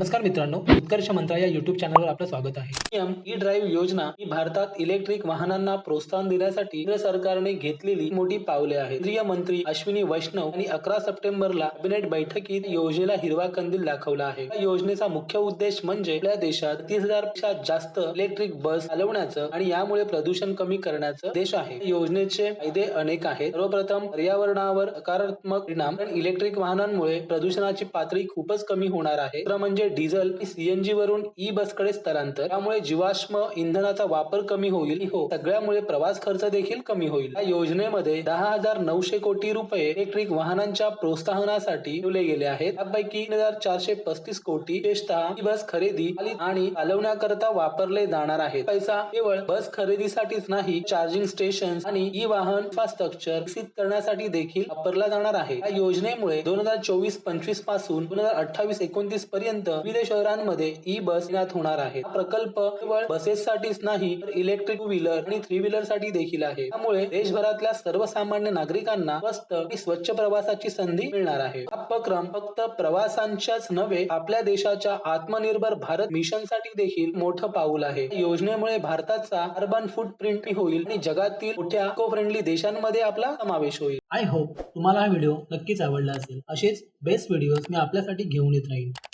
नमस्कार मित्रांनो उत्कर्ष मंत्रा या युट्यूब चॅनलवर आपलं स्वागत आहे. पीएम ई ड्राईव्ह योजना ही भारतात इलेक्ट्रिक वाहनांना प्रोत्साहन देण्यासाठी केंद्र सरकारने घेतलेली मोठी पावले आहेत. केंद्रीय मंत्री अश्विनी वैष्णव यांनी अकरा सप्टेंबरला कॅबिनेट बैठकीत योजनेला हिरवा कंदील दाखवला आहे. या योजनेचा मुख्य उद्देश म्हणजे आपल्या देशात तीस हजारपेक्षा जास्त इलेक्ट्रिक बस चालवण्याचं आणि यामुळे प्रदूषण कमी करण्याचं देश आहे. योजनेचे फायदे अनेक आहेत. सर्वप्रथम पर्यावरणावर सकारात्मक परिणाम इलेक्ट्रिक वाहनांमुळे प्रदूषणाची पातळी खूपच कमी होणार आहे. दुसरं म्हणजे डिझेल सीएनजी वरून ई बसकडे स्थलांतर. त्यामुळे जीवाश्म इंधनाचा वापर कमी होईल. हो सगळ्यामुळे प्रवास खर्च देखील कमी होईल. या योजनेमध्ये दहा हजार नऊशे कोटी रुपये इलेक्ट्रिक वाहनांच्या प्रोत्साहनासाठी ठेवले गेले आहेत. त्यापैकी तीन हजार चारशे पस्तीस कोटी विशेषतः ई बस खरेदी आणि चालवण्याकरता वापरले जाणार आहेत. पैसा केवळ बस खरेदीसाठीच नाही चार्जिंग स्टेशन आणि ई वाहन इन्फ्रास्ट्रक्चर विकसित करण्यासाठी देखील वापरला जाणार आहे. या योजनेमुळे दोन हजार चोवीस पंचवीसपासून दोन हजार अठ्ठावीस एकोणतीस पर्यंत विविध शहरांमध्ये ई बस तैनात होणार आहे. हा प्रकल्प केवळ बसेससाठीच नाही तर इलेक्ट्रिक टू व्हीलर आणि थ्री व्हीलरसाठी देखील आहे. त्यामुळे देशभरातल्या सर्वसामान्य नागरिकांना स्वस्त आणि स्वच्छ प्रवासाची संधी मिळणार आहे. हा उपक्रम फक्त प्रवासांच्याच नव्हे आपल्या देशाच्या आत्मनिर्भर भारत मिशनसाठी देखील मोठं पाऊल आहे. या योजनेमुळे भारताचा अर्बन फुटप्रिंट होईल आणि जगातील मोठ्या इको फ्रेंडली देशांमध्ये आपला समावेश होईल. आय होप तुम्हाला हा व्हिडिओ नक्कीच आवडला असेल. असेच बेस्ट व्हिडिओज मी आपल्यासाठी घेऊन येत राहील